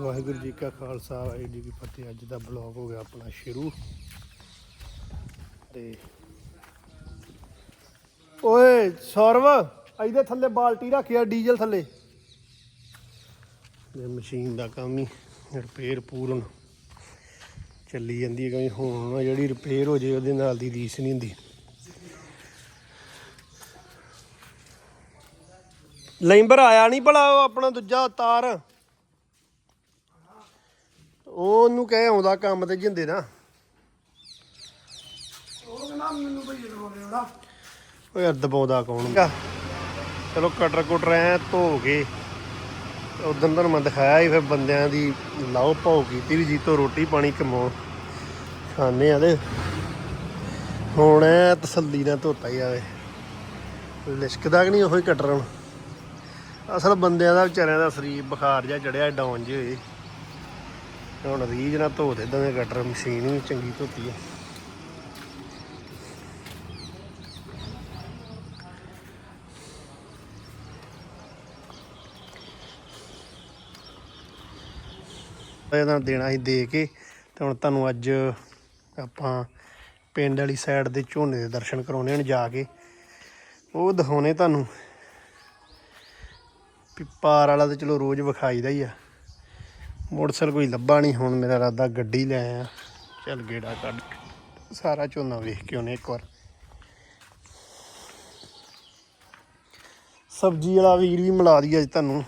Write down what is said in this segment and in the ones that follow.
ਵਾਹਿਗੁਰੂ ਜੀ ਕਾ ਖਾਲਸਾ, ਵਾਹਿਗੁਰੂ ਜੀ ਕੀ ਫਤਿਹ। ਅੱਜ ਦਾ ਬਲੌਗ ਹੋ ਗਿਆ ਆਪਣਾ ਸ਼ੁਰੂ। ਤੇ ਓਏ, ਸੌਰਵ ਇਹਦੇ ਥੱਲੇ ਬਾਲਟੀ ਰੱਖਿਆ ਡੀਜ਼ਲ ਥੱਲੇ। ਇਹ ਮਸ਼ੀਨ ਦਾ ਕੰਮ ਹੀ ਰਿਪੇਅਰ ਪੂਰਨ ਚੱਲੀ ਜਾਂਦੀ ਹੈ ਕਿ ਹੁਣ ਜਿਹੜੀ ਰਿਪੇਅਰ ਹੋ ਜੇ, ਉਹਦੇ ਨਾਲ ਦੀ ਰੀਸ ਨਹੀਂ ਹੁੰਦੀ। ਲੈਂਬਰ ਆਇਆ ਨਹੀਂ ਭਲਾ, ਉਹ ਆਪਣਾ ਦੂਜਾ ਤਾਰ। ਉਹਨੂੰ ਕਹੇ ਆਉਂਦਾ ਕੰਮ ਤੇ ਜਿੰਦੇ ਨਾ ਉਹ ਕਹਿੰਦਾ ਮੈਨੂੰ ਭਈ ਦਬਾਉਣੇ ਉਹਦਾ। ਉਹ ਯਾਰ ਦਬਾਉਂਦਾ ਕੌਣ ਚਲੋ ਕਟਰ ਕੁਟਰ ਐ ਧੋ ਕੇ ਉਦੋਂ ਤੁਹਾਨੂੰ ਮੈਂ ਦਿਖਾਇਆ ਹੀ ਫਿਰ ਬੰਦਿਆਂ ਦੀ ਲਾਓ ਭਾਉ ਕੀਤੀ ਵੀ ਜੀਤੋ ਰੋਟੀ ਪਾਣੀ ਕਮਾਉ ਖਾਣੇ ਆ ਤੇ ਹੁਣ ਐ ਤਸੱਲੀ ਨਾਲ ਧੋਤਾ ਹੀ ਆਵੇ ਲਿਸ਼ਕਦਾ ਕਿ ਨਹੀਂ ਉਹੀ ਕਟਰ ਹੁਣ? ਅਸਲ ਬੰਦਿਆਂ ਦਾ ਵਿਚਾਰਿਆਂ ਦਾ ਸਰੀਰ ਬੁਖਾਰ ਜਿਹਾ ਚੜਿਆ ਡਾਊਨ ਜਿਹੇ ਹੋਏ। ਹੁਣ ਰੀਝ ਨਾਲ ਧੋ ਦੇ, ਦੋਵੇਂ ਕਟਰ ਮਸ਼ੀਨ ਵੀ ਚੰਗੀ ਧੋਤੀ ਆ। ਇਹਦਾ ਦੇਣਾ ਸੀ ਦੇ ਕੇ, ਤੇ ਹੁਣ ਤੁਹਾਨੂੰ ਅੱਜ ਆਪਾਂ ਪਿੰਡ ਵਾਲੀ ਸਾਈਡ ਦੇ ਝੋਨੇ ਦੇ ਦਰਸ਼ਨ ਕਰਾਉਣੇ ਹਨ ਜਾ ਕੇ। ਉਹ ਦਿਖਾਉਣੇ ਤੁਹਾਨੂੰ। ਵੀ ਪਾਰ ਵਾਲਾ ਤੇ ਚਲੋ ਰੋਜ਼ ਵਿਖਾਈਦਾ ਹੀ ਆ। ਮੋਟਰਸਾਈਕਲ ਕੋਈ ਲੱਭਾ ਨਹੀਂ, ਹੁਣ ਮੇਰਾ ਇਰਾਦਾ ਗੱਡੀ ਲੈ ਆ ਚੱਲ ਗੇੜਾ ਕੱਢ ਕੇ। ਸਾਰਾ ਝੋਨਾ ਵੇਖ ਕੇ ਉਹਨੇ ਇੱਕ ਵਾਰ। ਸਬਜ਼ੀ ਵਾਲਾ ਵੀਰ ਵੀ ਮਿਲਾ ਦਈਏ ਅੱਜ ਤੁਹਾਨੂੰ।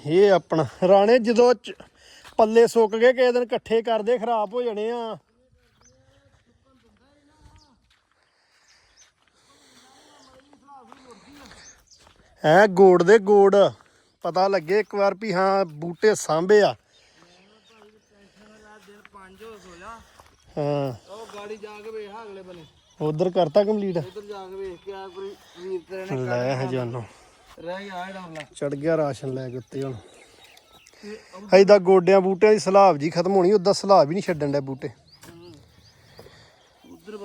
ਇਹ ਆਪਣਾ, ਰਾਣੇ ਜਦੋਂ ਪੱਲੇ ਸੁੱਕ ਗਏ, ਕਿਸੇ ਦਿਨ ਇਕੱਠੇ ਕਰਦੇ, ਖਰਾਬ ਹੋ ਜਾਣੇ ਆ। ਐ ਗੋੜ ਦੇ ਗੋੜ। ਪਤਾ ਲੱਗੇ ਇੱਕ ਵਾਰ ਵੀ ਹਾਂ ਬੂਟੇ ਸਾਂਭੇ ਆ। ਹਾਂ। ਉਹ ਗਾੜੀ ਜਾ ਕੇ ਵੇਖ ਅਗਲੇ ਬੰਨੇ ਉਧਰ ਕਰਤਾ ਕੰਪਲੀਟ ਉਧਰ ਜਾ ਕੇ ਵੇਖ ਕੇ ਆ ਕੋਈ ਵੀਰ ਤੇਰੇ ਨੇ ਲੈ ਹਜਾਨੋ ਰਹਿ ਗਿਆ ਇਹ ਡਰਲਾ ਚੜ ਗਿਆ ਰਾਸ਼ਨ ਲੈ ਕੇ ਉੱਤੇ ਹੁਣ। ਐਦਾਂ ਗੋਡਿਆਂ ਬੂਟਿਆਂ ਦੀ ਸਲਾਬ ਜੀ ਖਤਮ ਹੋਣੀ, ਉਦਾਂ ਸਲਾਬ ਹੀ ਨਹੀਂ ਛੱਡਣ ਦੇ ਬੂਟੇ। ਉਧਰ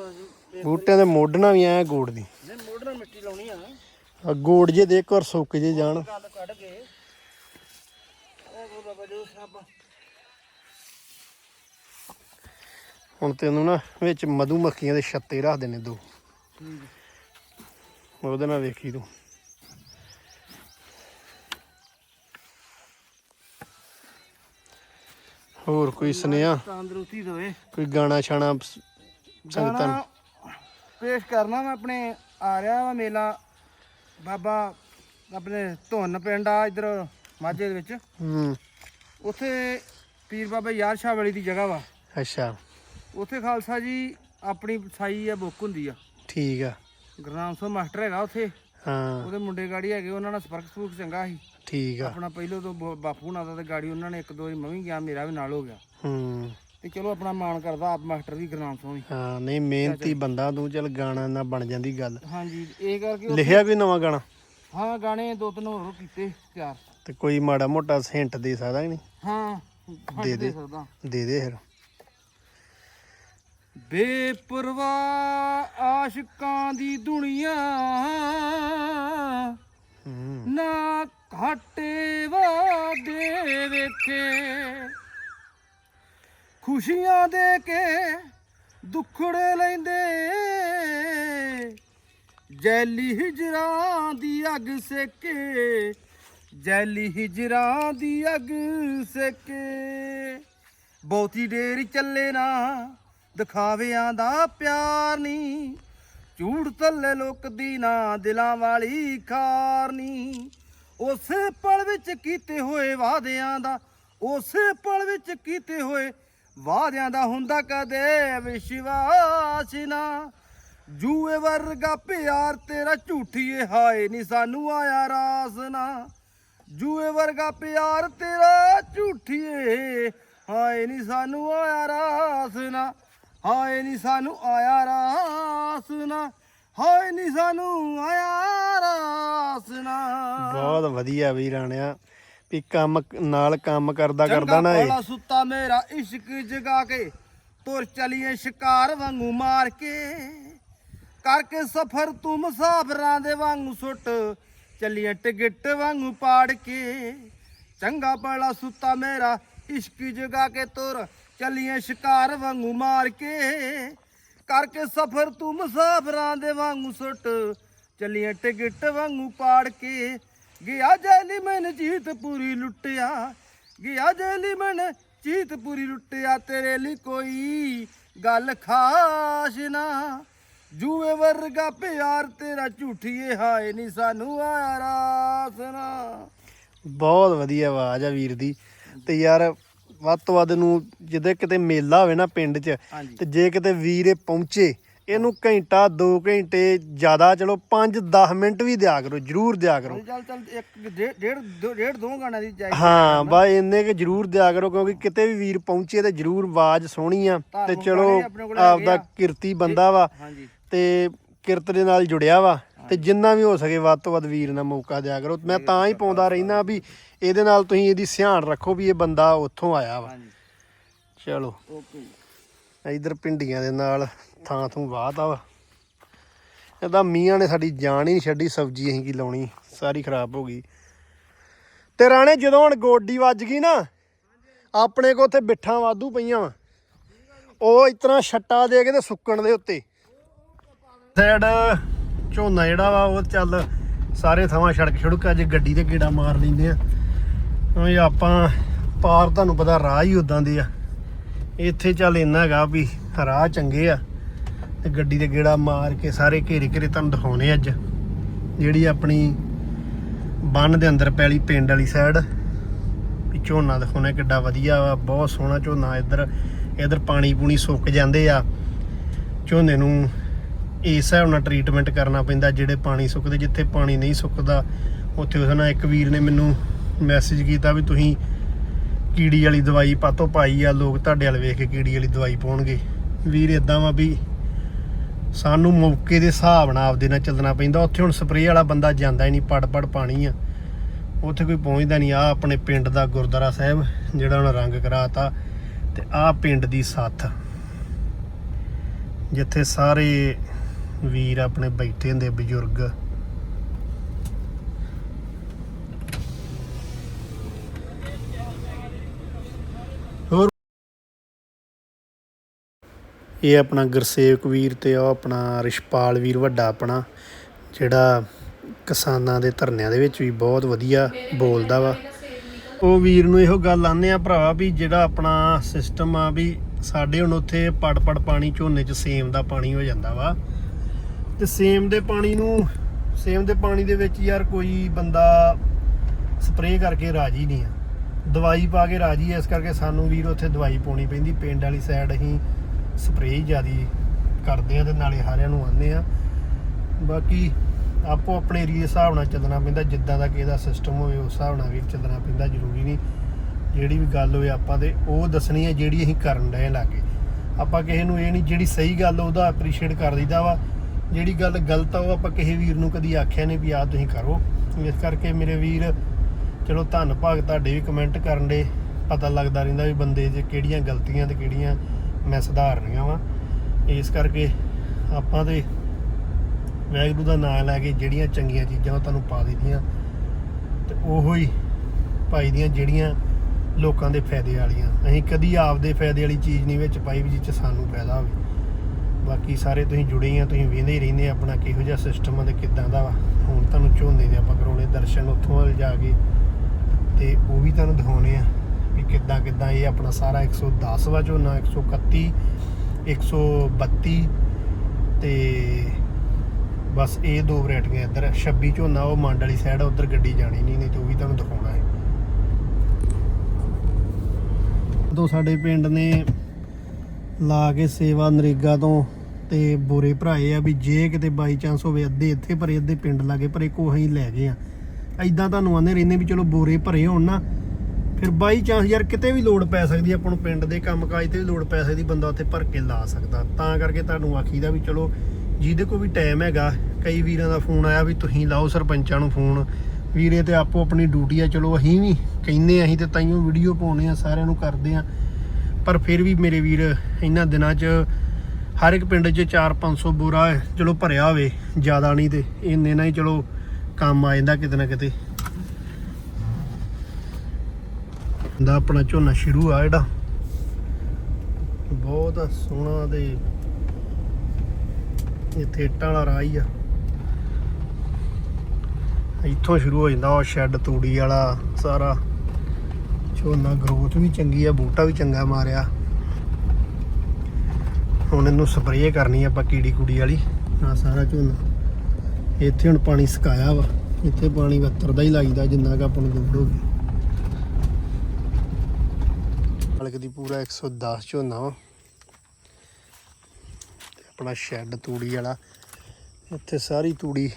ਬੂਟਿਆਂ ਦੇ ਮੋਢਣਾ ਵੀ ਐ ਗੋੜ ਦੀ ਨੇ ਮੋਢਣਾ ਮਿੱਟੀ ਲਾਉਣੀ ਆ ਆ ਗੋੜ ਜੇ ਦੇ ਇੱਕ ਵਾਰ ਸੁੱਕ ਜੇ ਜਾਣ। ਗੱਲ ਕੱਢ ਕੇ ਇਹ ਕੋ ਬਾਬਾ ਜੋ ਸਭ ਹੁਣ ਤੈਨੂੰ ਨਾ ਵਿੱਚ ਮਧੂ ਮੱਖੀਆਂ ਦੇ ਛੱਤੇ ਰੱਖ ਦੇਣੇ ਦੋ। ਉਹਦੇ ਨਾਲ ਵੇਖੀ ਤੂੰ। ਹੋਰ ਕੋਈ ਸੁਨੇਹਾ? ਤੰਦਰੁਸਤੀ ਦੋਏ ਕੋਈ ਗਾਣਾ ਛਾਣਾ ਸੰਗਤਾਂ ਨੂੰ? ਪੇਸ਼ ਕਰਨਾ ਮੈਂ ਆਪਣੇ ਆ ਰਿਹਾ ਵਾ ਮੇਲਾ। ਬਾਬਾ ਆਪਣੇ ਧੁੰਨ ਪਿੰਡ ਆ ਇਧਰ ਮਾਝੇ ਦੇ ਵਿੱਚ। ਹੂੰ। ਉੱਥੇ ਪੀਰ ਬਾਬਾ ਯਾਰ ਸ਼ਾਹ ਵਾਲੀ ਦੀ ਜਗ੍ਹਾ ਵਾ। ਅੱਛਾ। ਉੱਥੇ ਖਾਲਸਾ ਜੀ ਆਪਣੀ ਸਾਈ ਆ ਬੁੱਕ ਹੁੰਦੀ ਆ। ਠੀਕ ਆ। ਗੁਰਨਾਮ ਸਿੰਘ ਮਾਸਟਰ ਹੈਗਾ ਉੱਥੇ। ਹਾਂ। ਉਹਦੇ ਮੁੰਡੇ ਗਾੜੀ ਹੈਗੇ ਉਹਨਾਂ ਨਾਲ ਸੰਪਰਕ ਸਪੂਕ ਚੰਗਾ ਸੀ। ਠੀਕ ਆ। ਆਪਣਾ ਪਹਿਲੋਂ ਤੋਂ ਬਾਪੂ ਨਾਲ ਦਾ ਤੇ ਗਾੜੀ ਉਹਨਾਂ ਨੇ ਇੱਕ ਦੋ ਵਾਰੀ ਮੈਂ ਵੀ ਗਿਆ ਮੇਰਾ ਵੀ ਨਾਲ ਹੋ ਗਿਆ। ਹੂੰ। ਤੇ ਚਲੋ ਆਪਣਾ ਮਾਣ ਕਰਦਾ ਆਪ ਮਾਸਟਰ ਵੀ ਗੁਰਨਾਮ ਸਿੰਘ ਹਾਂ ਨਹੀਂ ਮਿਹਨਤੀ ਬੰਦਾ ਤੂੰ ਚੱਲ ਗਾਣਾ ਨਾ ਬਣ ਜਾਂਦੀ ਗੱਲ। ਹਾਂਜੀ ਇਹ ਕਰਕੇ ਉਹ- ਲਿਖਿਆ ਕੋਈ ਨਵਾਂ ਗਾਣਾ? ਹਾਂ ਗਾਣੇ ਦੋ ਤਿੰਨ ਹੋਰ ਕੀਤੇ ਤਿਆਰ। ਤੇ ਕੋਈ ਮਾੜਾ ਮੋਟਾ ਹਿੰਟ ਦੇ ਸਕਦਾ ਕਿ ਨਹੀਂ? ਹਾਂ ਦੇ ਦੇ। ਸਕਦਾ। ਦੇ ਦੇ ਫਿਰ। ਬੇਪਰਵਾਹ ਆਸ਼ਿਕਾਂ ਦੀ ਦੁਨੀਆ ਹੂੰ। ਨਾ ਘਾਟੇ ਵਾਦੇ ਵੇਖੇ। ਖੁਸ਼ੀਆਂ ਦੇ ਕੇ ਦੁੱਖੜੇ ਲੈਂਦੇ। ਜੈਲੀ ਹਿਜਰਾਂ ਦੀ ਅੱਗ ਸੇਕੇ, ਜੈਲੀ ਹਿਜਰਾਂ ਦੀ ਅੱਗ ਸੇਕੇ। ਬਹੁਤੀ ਦੇਰ ਚੱਲੇ ਨਾ, ਦਿਖਾਵਿਆਂ ਦਾ ਪਿਆਰ ਨਹੀਂ ਝੂਠ ਥੱਲੇ ਲੁਕਦੀ ਨਾ, ਦਿਲਾਂ ਵਾਲੀ ਖਾਰ ਉਸੇ ਪਲ ਵਿੱਚ ਕੀਤੇ ਹੋਏ ਵਾਅਦਿਆਂ ਦਾ, ਉਸੇ ਪਲ ਵਿੱਚ ਕੀਤੇ ਹੋਏ ਵਾਅਦਿਆਂ ਦਾ ਹੁੰਦਾ ਕਦੇ ਵਿਸ਼ਵਾਸ ਨਾ। ਜੂਏ ਵਰਗਾ ਪਿਆਰ ਤੇਰਾ ਝੂਠੀਏ, ਹਾਏ ਨਹੀਂ ਸਾਨੂੰ ਆਇਆ ਰਾਸ ਨਾ। ਜੂਏ ਵਰਗਾ ਪਿਆਰ ਤੇਰਾ ਝੂਠੀਏ, ਹਾਏ ਨਹੀਂ ਸਾਨੂੰ ਆਇਆ ਰਾਸ ਨਾ। ਹਾਏ ਨਹੀਂ ਸਾਨੂੰ ਆਇਆ ਰਾਸ ਨਾ। ਹਾਏ ਨਹੀਂ ਸਾਨੂੰ ਆਇਆ ਰਾਸ ਨਾ। ਬਹੁਤ ਵਧੀਆ ਵੀ ਰਾਣਿਆ ਵੀ ਕੰਮ ਨਾਲ ਕੰਮ ਕਰਦਾ ਕਰਦਾ ਨਾ ਇਹ। ਸੁੱਤਾ ਮੇਰਾ ਇਸ਼ਕ ਜਗਾ ਕੇ ਤੁਰ ਚਲੀਏ ਸ਼ਿਕਾਰ ਵਾਂਗੂ ਮਾਰ ਕੇ। ਕਰਕੇ ਸਫਰ ਤੂੰ ਮੁਸਾਫਰਾਂ ਦੇ ਵਾਂਗੂ ਸੁੱਟ ਚੱਲੀਏ ਟਿਕਟ ਵਾਂਗੂ ਪਾੜ ਕੇ। ਚੰਗਾ ਬੜਾ ਸੁੱਤਾ ਮੇਰਾ ਇਸ਼ਕ ਜਗਾ ਕੇ ਤੁਰ ਚੱਲੀਏ ਸ਼ਿਕਾਰ ਵਾਂਗੂ ਮਾਰ ਕੇ। ਕਰਕੇ ਸਫਰ ਤੂੰ ਮੁਸਾਫਰਾਂ ਦੇ ਵਾਂਗੂ ਸੁੱਟ ਚੱਲੀਏ ਟਿਕਟ ਵਾਂਗੂ ਪਾੜ ਕੇ। ਗਿਆ ਜੈਲੀ ਮਨ ਜੀਤ ਪੂਰੀ ਲੁੱਟਿਆ ਗਿਆ ਜੈਲੀ ਮਨ ਜੀਤ ਪੂਰੀ ਲੁੱਟਿਆ ਤੇਰੇ ਲਈ ਕੋਈ ਗੱਲ ਖਾਸ ਨਾ। ਜੂਏ ਵਰਗਾ ਪਿਆਰ ਤੇਰਾ ਝੂਠੀਏ ਹਾਏ ਨਹੀਂ ਸਾਨੂੰ ਆਇਆ ਰਾਸ ਨਾ। ਬਹੁਤ ਵਧੀਆ ਆਵਾਜ਼ ਆ ਵੀਰ ਦੀ। ਤੇ ਯਾਰ ਵੱਧ ਤੋਂ ਵੱਧ ਨੂੰ ਜਿੱਦੇ ਕਿਤੇ ਮੇਲਾ ਹੋਵੇ ਨਾ ਪਿੰਡ 'ਚ ਤੇ ਜੇ ਕਿਤੇ ਵੀਰ ਪਹੁੰਚੇ ਇਹਨੂੰ ਘੰਟਾ 2 ਘੰਟੇ ਜ਼ਿਆਦਾ ਚਲੋ 5-10 ਮਿੰਟ ਵੀ ਦਿਆ ਕਰੋ ਜਰੂਰ ਦਿਆ ਕਰੋ। ਚੱਲ ਚੱਲ ਇੱਕ ਡੇਢ ਡੇਢ ਦੋ- ਗਾਣਾ ਦੀ ਚਾਹੀਦੀ ਹਾਂ ਬਾ ਇੰਨੇ ਕਿ ਜਰੂਰ ਦਿਆ ਕਰੋ ਕਿਉਂਕਿ ਕਿਤੇ ਵੀ ਵੀਰ ਪਹੁੰਚੇ ਤੇ ਜਰੂਰ ਆਵਾਜ਼ ਸੋਹਣੀ ਆ ਤੇ ਚਲੋ ਆਪਦਾ। ਕਿਰਤੀ ਬੰਦਾ ਵਾ ਤੇ ਕਿਰਤ ਦੇ ਨਾਲ ਜੁੜਿਆ ਵਾ ਤੇ ਜਿੰਨਾ ਵੀ ਹੋ ਸਕੇ ਵੱਧ ਤੋਂ ਵੱਧ ਵੀਰ ਨਾਲ ਮੌਕਾ ਦਿਆ ਕਰੋ। ਮੈਂ ਤਾਂ ਹੀ ਪਾਉਂਦਾ ਰਹਿਣਾ ਵੀ ਇਹਦੇ ਨਾਲ ਤੁਸੀਂ ਇਹਦੀ ਸਿਆਣ ਰੱਖੋ ਵੀ ਇਹ ਬੰਦਾ ਉੱਥੋਂ ਆਇਆ ਵਾ। ਚਲੋ। ਓਕੇ ਇਧਰ ਪਿੰਡੀਆਂ ਦੇ ਨਾਲ ਥਾਂ ਥੂ ਵਾਹਤਾ ਵਾ। ਇਹਦਾ ਮੀਆਂ ਨੇ ਸਾਡੀ ਜਾਨ ਹੀ ਨਹੀਂ ਛੱਡੀ, ਸਬਜ਼ੀ ਅਸੀਂ ਕੀ ਲਾਉਣੀ, ਸਾਰੀ ਖਰਾਬ ਹੋ ਗਈ। ਤੇ ਰਾਣੇ, ਜਦੋਂ ਹੁਣ ਗੋਡੀ ਵੱਜ ਗਈ ਨਾ, ਆਪਣੇ ਕੋ ਉੱਥੇ ਬਿੱਠਾਂ ਵਾਧੂ ਪਈਆਂ ਵਾ। ਉਹ ਇਤਨਾ ਛੱਟਾ ਦੇ ਕੇ ਤੇ ਸੁੱਕਣ ਦੇ ਉੱਤੇ। ਸਾਈਡ ਝੋਨਾ ਜਿਹੜਾ ਵਾ, ਉਹ ਚੱਲ ਸਾਰੇ ਥਾਵਾਂ ਸੜਕ ਛੜਕ, ਅੱਜ ਗੱਡੀ ਤੇ ਗੇੜਾ ਮਾਰ ਲੈਂਦੇ ਆ। ਉਹ ਆਪਾਂ ਪਾਰ ਤੁਹਾਨੂੰ ਪਤਾ ਰਾਹ ਹੀ ਉਦਾਂ ਦੇ ਆ। ਇੱਥੇ ਚੱਲ ਇੰਨਾ ਹੈਗਾ ਵੀ ਰਾਹ ਚੰਗੇ ਆ। ਤੇ ਗੱਡੀ ਦੇ ਗੇੜਾ ਮਾਰ ਕੇ ਸਾਰੇ ਘੇਰੇ ਘੇਰੇ ਤੁਹਾਨੂੰ ਦਿਖਾਉਣੇ ਅੱਜ। ਜਿਹੜੀ ਆਪਣੀ ਬੰਨ ਦੇ ਅੰਦਰ ਪੈਲੀ, ਪਿੰਡ ਵਾਲੀ ਸਾਈਡ ਵੀ ਝੋਨਾ ਦਿਖਾਉਣਾ ਕਿੱਡਾ ਵਧੀਆ ਵਾ, ਬਹੁਤ ਸੋਹਣਾ ਝੋਨਾ, ਇੱਧਰ ਇੱਧਰ ਪਾਣੀ ਪੂਣੀ ਸੁੱਕ ਜਾਂਦੇ ਆ। ਝੋਨੇ ਨੂੰ ਇਸ ਹਿਸਾਬ ਨਾਲ ਟ੍ਰੀਟਮੈਂਟ ਕਰਨਾ ਪੈਂਦਾ, ਜਿਹੜੇ ਪਾਣੀ ਸੁੱਕਦੇ, ਜਿੱਥੇ ਪਾਣੀ ਨਹੀਂ ਸੁੱਕਦਾ, ਉੱਥੇ ਉਸ ਨਾਲ ਇੱਕ ਵੀਰ ਨੇ ਮੈਨੂੰ ਮੈਸੇਜ ਕੀਤਾ ਵੀ ਤੁਸੀਂ ਕੀੜੀ ਵਾਲੀ ਦਵਾਈ ਪਾਤੋਂ ਪਾਈ ਆ, ਲੋਕ ਤੁਹਾਡੇ ਵੱਲ ਵੇਖ ਕੇ ਕੀੜੀ ਵਾਲੀ ਦਵਾਈ ਪਾਉਣਗੇ। ਵੀਰ ਇਦਾਂ ਵਾ ਵੀ ਸਾਨੂੰ ਮੌਕੇ ਦੇ ਹਿਸਾਬ ਨਾਲ ਆਪਦੇ ਨਾਲ ਚੱਲਣਾ ਪੈਂਦਾ। ਉੱਥੇ ਹੁਣ ਸਪਰੇਅ ਵਾਲਾ ਬੰਦਾ ਜਾਂਦਾ ਹੀ ਨਹੀਂ ਪੜ ਪੜ ਪਾਣੀ ਆ। ਉੱਥੇ ਕੋਈ ਪਹੁੰਚਦਾ ਨਹੀਂ। ਆ ਆਪਣੇ ਪਿੰਡ ਦਾ ਗੁਰਦੁਆਰਾ ਸਾਹਿਬ, ਜਿਹੜਾ ਹੁਣ ਰੰਗ ਕਰਾਤਾ ਤੇ ਆ ਪਿੰਡ ਦੀ ਸਾਥ। ਜਿੱਥੇ ਸਾਰੇ ਵੀਰ ਆਪਣੇ ਬੈਠੇ ਹੁੰਦੇ, ਬਜ਼ੁਰਗ ਹੋਰ ਇਹ ਆਪਣਾ ਗੁਰਸੇਵਕ ਵੀਰ ਅਤੇ ਉਹ ਆਪਣਾ ਰਿਸ਼ਪਾਲ ਵੀਰ ਵੱਡਾ ਆਪਣਾ, ਜਿਹੜਾ ਕਿਸਾਨਾਂ ਦੇ ਧਰਨਿਆਂ ਦੇ ਵਿੱਚ ਵੀ ਬਹੁਤ ਵਧੀਆ ਬੋਲਦਾ ਵਾ। ਉਹ ਵੀਰ ਨੂੰ ਇਹੋ ਗੱਲ ਆਨੇ ਆ ਭਰਾ ਵੀ ਜਿਹੜਾ ਆਪਣਾ ਸਿਸਟਮ ਆ ਵੀ ਸਾਡੇ ਹੁਣ ਉੱਥੇ ਪੜ ਪੜ ਪਾਣੀ ਝੋਨੇ 'ਚ ਸੇਮ ਦਾ ਪਾਣੀ ਹੋ ਜਾਂਦਾ ਵਾ। ਤੇ ਸੇਮ ਦੇ ਪਾਣੀ ਨੂੰ, ਸੇਮ ਦੇ ਪਾਣੀ ਦੇ ਵਿੱਚ ਯਾਰ ਕੋਈ ਬੰਦਾ ਸਪਰੇਅ ਕਰਕੇ ਰਾਜੀ ਨਹੀਂ ਆ। ਦਵਾਈ ਪਾ ਕੇ ਰਾਜੀ ਇਸ ਕਰਕੇ ਸਾਨੂੰ ਵੀਰ ਉੱਥੇ ਦਵਾਈ ਪਾਉਣੀ ਪੈਂਦੀ। ਪਿੰਡ ਵਾਲੀ ਸਾਈਡ ਅਸੀਂ ਸਪਰੇਅ ਜਿਆਦੀ ਕਰਦੇ ਆ ਤੇ ਨਾਲੇ ਸਾਰਿਆਂ ਨੂੰ ਆਉਂਦੇ ਆ। ਬਾਕੀ ਆਪੋ ਆਪਣੇ ਏਰੀਏ ਹਿਸਾਬ ਨਾਲ ਚੱਲਣਾ ਪੈਂਦਾ, ਜਿੱਦਾਂ ਦਾ ਕਿਸੇ ਦਾ ਸਿਸਟਮ ਹੋਵੇ ਉਸ ਹਿਸਾਬ ਨਾਲ ਵੀ ਚੱਲਣਾ ਪੈਂਦਾ, ਜ਼ਰੂਰੀ ਨਹੀਂ ਜਿਹੜੀ ਵੀ ਗੱਲ ਹੋਵੇ ਆਪਾਂ ਤੇ, ਉਹ ਦੱਸਣੀ ਹੈ ਜਿਹੜੀ ਅਸੀਂ ਕਰਨ ਡਏ ਲਾਗੇ। ਆਪਾਂ ਕਿਸੇ ਨੂੰ ਇਹ ਨਹੀਂ, ਜਿਹੜੀ ਸਹੀ ਗੱਲ ਉਹਦਾ ਐਪਰੀਸ਼ੀਏਟ ਕਰ ਦਈਦਾ ਵਾ, ਜਿਹੜੀ ਗੱਲ ਗਲਤ ਆ ਉਹ ਆਪਾਂ ਕਿਸੇ ਵੀਰ ਨੂੰ ਕਦੀ ਆਖਿਆ ਨਹੀਂ ਵੀ ਆਹ ਤੁਸੀਂ ਕਰੋ। ਇਸ ਕਰਕੇ ਮੇਰੇ ਵੀਰ, ਚਲੋ ਧੰਨ ਭਾਗ ਤੁਹਾਡੇ ਵੀ ਕਮੈਂਟ ਕਰਨ ਦੇ ਪਤਾ ਲੱਗਦਾ ਰਹਿੰਦਾ ਵੀ ਬੰਦੇ 'ਚ ਕਿਹੜੀਆਂ ਗਲਤੀਆਂ ਤੇ ਕਿਹੜੀਆਂ ਮੈਂ ਸੁਧਾਰਨੀਆਂ ਵਾ। ਇਸ ਕਰਕੇ ਆਪਾਂ ਤੇ ਵੈਗਰੂ ਦਾ ਨਾਮ ਲੈ ਕੇ ਜਿਹੜੀਆਂ ਚੰਗੀਆਂ ਚੀਜ਼ਾਂ ਉਹ ਤੁਹਾਨੂੰ ਪਾ ਦਿੱਤੀਆਂ। ਤੇ ਉਹੋ ਹੀ ਭਾਈ ਦੀਆਂ ਜਿਹੜੀਆਂ ਲੋਕਾਂ ਦੇ ਫਾਇਦੇ ਵਾਲੀਆਂ। ਅਸੀਂ ਕਦੀ ਆਪਦੇ ਫਾਇਦੇ ਵਾਲੀ ਚੀਜ਼ ਨਹੀਂ ਵਿੱਚ ਪਾਈ ਵੀ ਜਿਸ 'ਚ ਸਾਨੂੰ ਫਾਇਦਾ ਹੋਵੇ। ਬਾਕੀ ਸਾਰੇ ਤੁਸੀਂ ਜੁੜੇ ਆ, ਤੁਸੀਂ ਵੇਂਦੇ ਹੀ ਰਹਿੰਦੇ ਆਪਣਾ ਕਿਹੋ ਜਿਹਾ ਸਿਸਟਮ ਆ ਤੇ ਕਿੱਦਾਂ ਦਾ ਵਾ। ਹੁਣ ਤੁਹਾਨੂੰ ਝੋਨੇ ਦੇ ਆਪਾਂ ਕਰਾਉਣੇ ਦਰਸ਼ਨ, ਉੱਥੋਂ ਵੱਲ ਜਾ ਕੇ। ਤੇ ਉਹ ਵੀ ਤੁਹਾਨੂੰ ਦਿਖਾਉਣੇ ਆ। ਕਿੱਦਾਂ ਕਿੱਦਾਂ ਇਹ ਆਪਣਾ ਸਾਰਾ 110 ਵਾ ਝੋਨਾ 131 132 ਤੇ ਬਸ ਇਹ ਦੋ ਵੈਰਾਈਟੀਆਂ ਇੱਧਰ 26 ਝੋਨਾ, ਉਹ ਮੰਡ ਵਾਲੀ ਸਾਈਡ ਉਧਰ ਗੱਡੀ ਜਾਣੀ ਨਹੀਂ ਨਹੀਂ ਤੇ ਉਹ ਵੀ ਤੁਹਾਨੂੰ ਦਿਖਾਉਣਾ ਹੈ। ਦੋ ਸਾਡੇ ਪਿੰਡ ਨੇ ਲਾ ਕੇ ਸੇਵਾ ਨਰੇਗਾ ਤੋਂ ਤੇ ਬੋਰੇ ਭਰਾਏ ਆ ਵੀ ਜੇ ਕਿਤੇ ਬਾਈ ਚਾਂਸ ਹੋਵੇ ਅੱਧੇ ਇੱਥੇ ਭਰੇ, ਅੱਧੇ ਪਿੰਡ ਲਾਗੇ ਭਰੇ ਕੋ ਅਸੀਂ ਲੈ ਗਏ ਆ। ਐਦਾਂ ਤੁਹਾਨੂੰ ਆਂਦੇ ਰਹਿੰਦੇ ਵੀ ਚਲੋ ਬੋਰੇ ਭਰੇ ਹੋਣ ਨਾ ਫਿਰ ਬਾਈ ਚਾਂਸ ਯਾਰ ਕਿਤੇ ਵੀ ਲੋੜ ਪੈ ਸਕਦੀ ਆਪਾਂ ਨੂੰ ਪਿੰਡ ਦੇ ਕੰਮ ਕਾਜ ਤੇ ਵੀ ਲੋੜ ਪੈ ਸਕਦੀ ਬੰਦਾ ਉੱਥੇ ਭਰ ਕੇ ਲਾ ਸਕਦਾ। ਤਾਂ ਕਰਕੇ ਤੁਹਾਨੂੰ ਆਖੀਦਾ ਵੀ ਚਲੋ ਜਿਹਦੇ ਕੋਲ ਵੀ ਟਾਈਮ ਹੈਗਾ ਕਈ ਵੀਰਾਂ ਦਾ ਫੋਨ ਆਇਆ ਵੀ ਤੁਸੀਂ ਲਾਓ ਸਰਪੰਚਾਂ ਨੂੰ ਫੋਨ ਵੀਰੇ ਤੇ ਆਪੋ ਆਪਣੀ ਡਿਊਟੀ ਆ ਚਲੋ ਅਸੀਂ ਵੀ ਕਹਿੰਦੇ ਅਸੀਂ ਤੇ ਤਾਈਓ ਵੀਡੀਓ ਪਾਉਣੇ ਆ ਸਾਰਿਆਂ ਨੂੰ ਕਰਦੇ ਆ। ਪਰ ਫਿਰ ਵੀ ਮੇਰੇ ਵੀਰ ਇਹਨਾਂ ਦਿਨਾਂ 'ਚ ਹਰ ਇੱਕ ਪਿੰਡ 'ਚ 4-500 ਬੋਰਾ ਹੈ, ਚਲੋ ਭਰਿਆ ਹੋਵੇ ਜ਼ਿਆਦਾ ਨਹੀਂ ਤੇ ਇੰਨੇ ਨਾਲ ਹੀ ਚਲੋ ਕੰਮ ਆ ਜਾਂਦਾ ਕਿਤੇ ਨਾ ਕਿਤੇ। ਦਾ ਆਪਣਾ ਝੋਨਾ ਸ਼ੁਰੂ ਆ ਜਿਹੜਾ। ਬਹੁਤ ਸੋਹਣਾ ਤੇ ਇੱਥੇ ਇੱਟਾਂ ਵਾਲਾ ਰਾਹ ਹੀ ਆ। ਇੱਥੋਂ ਸ਼ੁਰੂ ਹੋ ਜਾਂਦਾ ਉਹ ਸ਼ੈੱਡ ਤੂੜੀ ਵਾਲਾ ਸਾਰਾ। ਝੋਨਾ ਗਰੋਥ ਵੀ ਚੰਗੀ ਆ, ਬੂਟਾ ਵੀ ਚੰਗਾ ਮਾਰਿਆ। ਹੁਣ ਇਹਨੂੰ ਸਪਰੇਅ ਕਰਨੀ ਆ ਆਪਾਂ ਕੀੜੀ ਕੁੜੀ ਵਾਲੀ ਆ ਸਾਰਾ ਝੋਨਾ। ਇੱਥੇ ਹੁਣ ਪਾਣੀ ਸੁਕਾਇਆ ਵਾ, ਇੱਥੇ ਪਾਣੀ ਵੱਤਰਦਾ ਹੀ ਲੱਗਦਾ ਜਿੰਨਾ ਕਿ ਆਪਾਂ ਨੂੰ ਲੋੜ ਹੋਵੇ ਮਾਲਕ ਦੀ ਪੂਰਾ 110 ਝੋਨਾ ਵਾ। ਤੇ ਆਪਣਾ ਸ਼ੈੱਡ ਤੂੜੀ ਵਾਲਾ। ਇੱਥੇ ਸਾਰੀ ਤੂੜੀ